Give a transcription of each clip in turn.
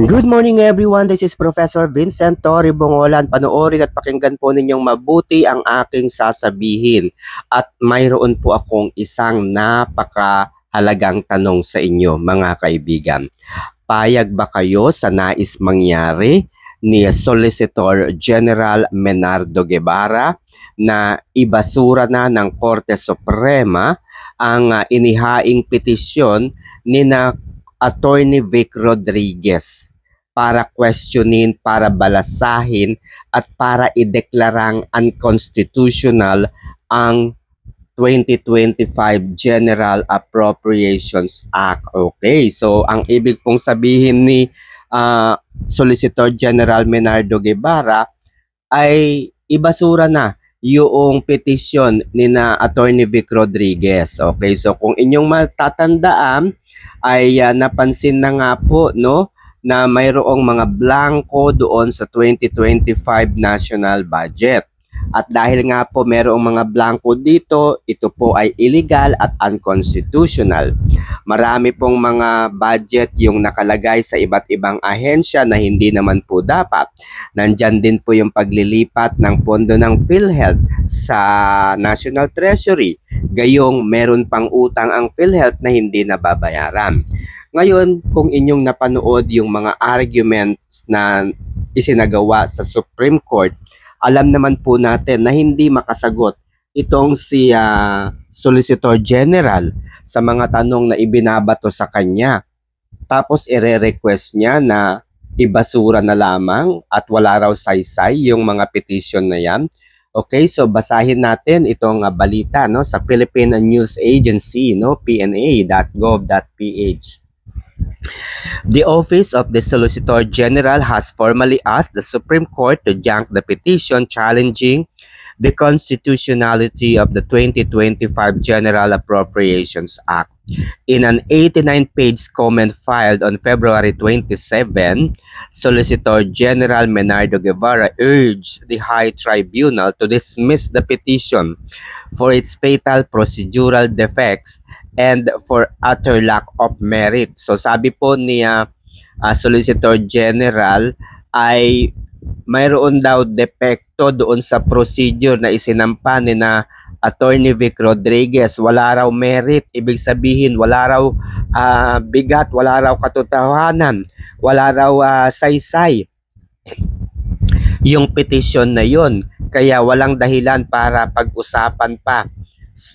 Good morning everyone, this is Professor Vincent Torre Bongolan. Panoorin at pakinggan po ninyong mabuti ang aking sasabihin. At mayroon po akong isang napakahalagang tanong sa inyo mga kaibigan. Payag ba kayo sa nais mangyari ni Solicitor General Menardo Guevara na ibasura na ng Korte Suprema ang ah, inihaing petisyon ni na Attorney Vic Rodriguez para questionin, para balasahin at para ideklarang unconstitutional ang 2025 General Appropriations Act. Okay, so ang ibig pong sabihin ni ah, Solicitor General Menardo Guevara ay ibasura na yung petisyon ni na Attorney Vic Rodriguez. Okay, so kung inyong matatandaan ay ah, napansin na nga po no na mayroong mga blanco doon sa 2025 national budget. At dahil nga po mayroong mga blanco dito, ito po ay illegal at unconstitutional. Marami pong mga budget yung nakalagay sa iba't ibang ahensya na hindi naman po dapat. Nandyan din po yung paglilipat ng pondo ng PhilHealth sa National Treasury. Gayong meron pang utang ang PhilHealth na hindi nababayaran. Ngayon, kung inyong napanood yung mga arguments na isinagawa sa Supreme Court, alam naman po natin na hindi makasagot itong si ah, Solicitor General sa mga tanong na ibinabato sa kanya. Tapos ire-request niya na ibasura na lamang at wala raw saysay yung mga petition na yan. Okay, so basahin natin itong ah, balita no sa Philippine News Agency no pna.gov.ph. The Office of the Solicitor General has formally asked the Supreme Court to junk the petition challenging the constitutionality of the 2025 General Appropriations Act. In an 89-page comment filed on February 27, Solicitor General Menardo Guevara urged the High Tribunal to dismiss the petition for its fatal procedural defects and for utter lack of merit. So sabi po ni ah, ah, Solicitor General ay mayroon daw depekto doon sa procedure na isinampa ni na Attorney Vic Rodriguez. Wala raw merit, ibig sabihin wala raw ah, bigat, wala raw katotohanan, wala raw ah, saysay yung petition na yon. Kaya walang dahilan para pag-usapan pa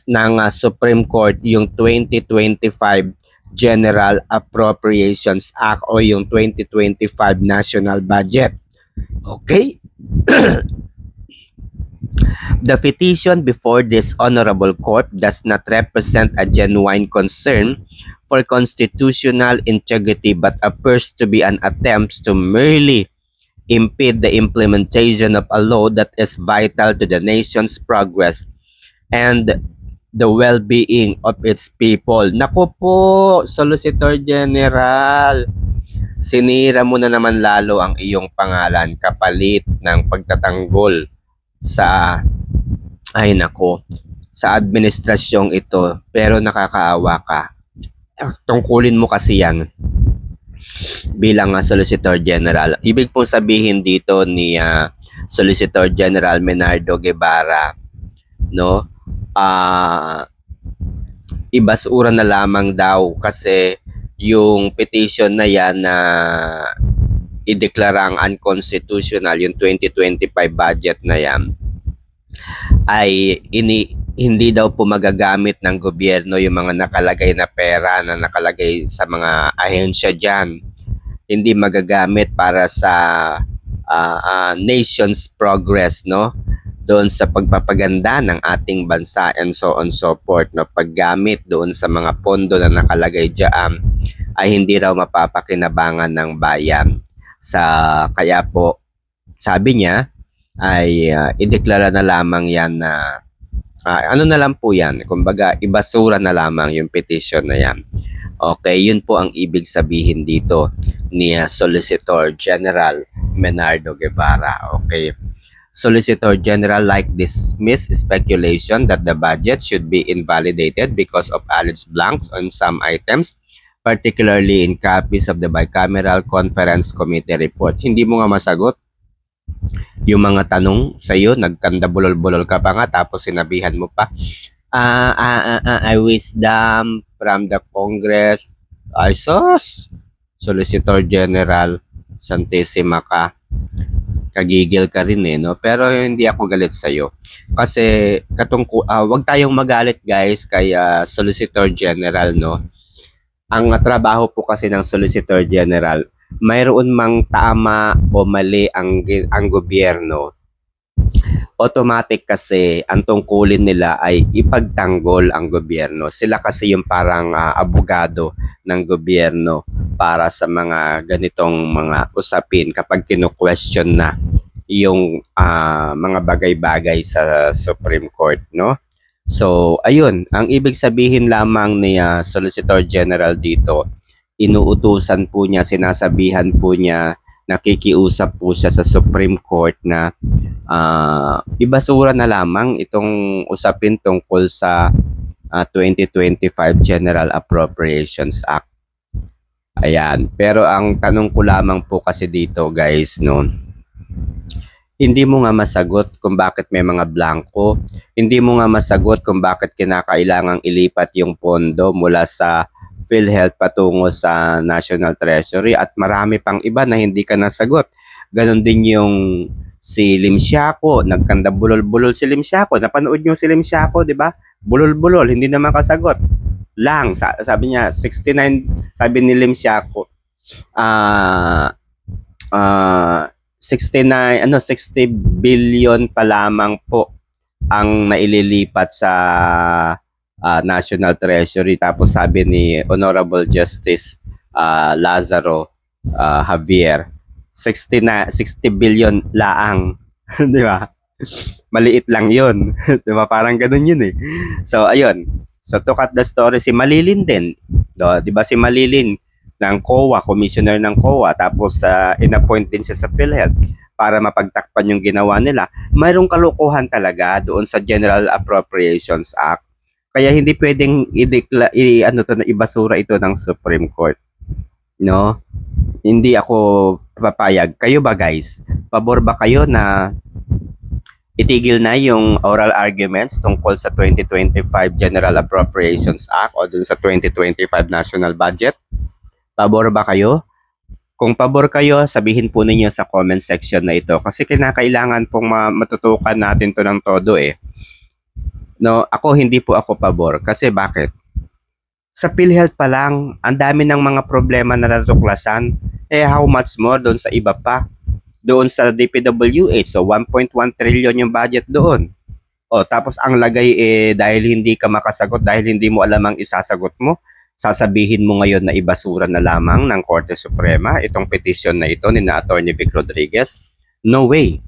ng ah, Supreme Court yung 2025 General Appropriations Act o yung 2025 National Budget. Okay? The petition before this honorable court does not represent a genuine concern for constitutional integrity but appears to be an attempt to merely impede the implementation of a law that is vital to the nation's progress and the well-being of its people. Naku po, Solicitor General, sinira mo na naman lalo ang iyong pangalan kapalit ng pagtatanggol sa ay nako sa administrasyong ito. Pero nakakaawa ka. Tungkulin mo kasi yan bilang ah, Solicitor General. Ibig pong sabihin dito ni ah, Solicitor General Menardo Guevara no ah ibasura na lamang daw kasi yung petition na yan na ideklarang unconstitutional yung 2025 budget na yan ay ini hindi daw po magagamit ng gobyerno yung mga nakalagay na pera na nakalagay sa mga ahensya dyan. Hindi magagamit para sa ah, ah, nation's progress, no? Doon sa pagpapaganda ng ating bansa and so on so forth, no? Paggamit doon sa mga pondo na nakalagay dyan ay hindi raw mapapakinabangan ng bayan. Sa kaya po sabi niya ay ah, ideklara na lamang yan na ah, ano na lang po yan, kumbaga ibasura na lamang yung petition na yan. Okay, yun po ang ibig sabihin dito ni ah, Solicitor General Menardo Guevara. Okay. Solicitor General like dismiss speculation that the budget should be invalidated because of alleged blanks on some items particularly in copies of the Bicameral Conference Committee report. Hindi mo nga masagot yung mga tanong sa iyo, nagkanda bulol-bulol ka pa nga tapos sinabihan mo pa, ah, ah, ah, ah, I wisdom from the Congress, ay sus, Solicitor General Santissima ka. Kagigil ka rin eh, no? Pero hindi ako galit sa iyo. Kasi katungku ah, wag tayong magalit guys kay ah, Solicitor General, no? Ang trabaho po kasi ng Solicitor General, mayroon mang tama o mali ang ang gobyerno. Automatic kasi ang tungkulin nila ay ipagtanggol ang gobyerno. Sila kasi yung parang ah, abogado ng gobyerno para sa mga ganitong mga usapin kapag kino-question na yung ah, mga bagay-bagay sa Supreme Court, no? So, ayun, ang ibig sabihin lamang ni ah, Solicitor General dito, inuutusan po niya, sinasabihan po niya, nakikiusap po siya sa Supreme Court na ah, ibasura na lamang itong usapin tungkol sa ah, 2025 General Appropriations Act. Ayan. Pero ang tanong ko lamang po kasi dito guys, no, hindi mo nga masagot kung bakit may mga blanco. Hindi mo nga masagot kung bakit kinakailangang ilipat yung pondo mula sa PhilHealth patungo sa National Treasury at marami pang iba na hindi ka nasagot. Ganon din yung si Lim Siako, nagkanda bulol-bulol si Lim Siako. Napanood niyo si Lim Siako, di ba? Bulol-bulol, hindi naman kasagot. Lang, sa- sabi niya, 69, sabi ni Lim Siako, ah, ah, 69, ano, 60 billion pa lamang po ang naililipat sa ah, National Treasury. Tapos sabi ni Honorable Justice ah, Lazaro ah, Javier, 60 na 60 billion laang, 'di ba? Maliit lang 'yun, 'di ba? Parang ganoon 'yun eh. So ayun. So to cut the story si Malilin din, 'di ba si Malilin ng COA, commissioner ng COA, tapos uh, inappoint din siya sa PhilHealth para mapagtakpan yung ginawa nila. Mayroong kalokohan talaga doon sa General Appropriations Act. Kaya hindi pwedeng i-decla- i ano to na ibasura ito ng Supreme Court. No? Hindi ako papayag. Kayo ba guys? Pabor ba kayo na itigil na yung oral arguments tungkol sa 2025 General Appropriations Act o dun sa 2025 National Budget? Pabor ba kayo? Kung pabor kayo, sabihin po ninyo sa comment section na ito kasi kinakailangan pong ma- matutukan natin to ng todo eh. No, ako hindi po ako pabor kasi bakit? Sa PhilHealth pa lang, ang dami ng mga problema na natuklasan. Eh how much more doon sa iba pa? Doon sa DPWH, so 1.1 trillion yung budget doon. O tapos ang lagay eh dahil hindi ka makasagot, dahil hindi mo alam ang isasagot mo, sasabihin mo ngayon na ibasura na lamang ng Korte Suprema itong petition na ito ni na Attorney Vic Rodriguez? No way.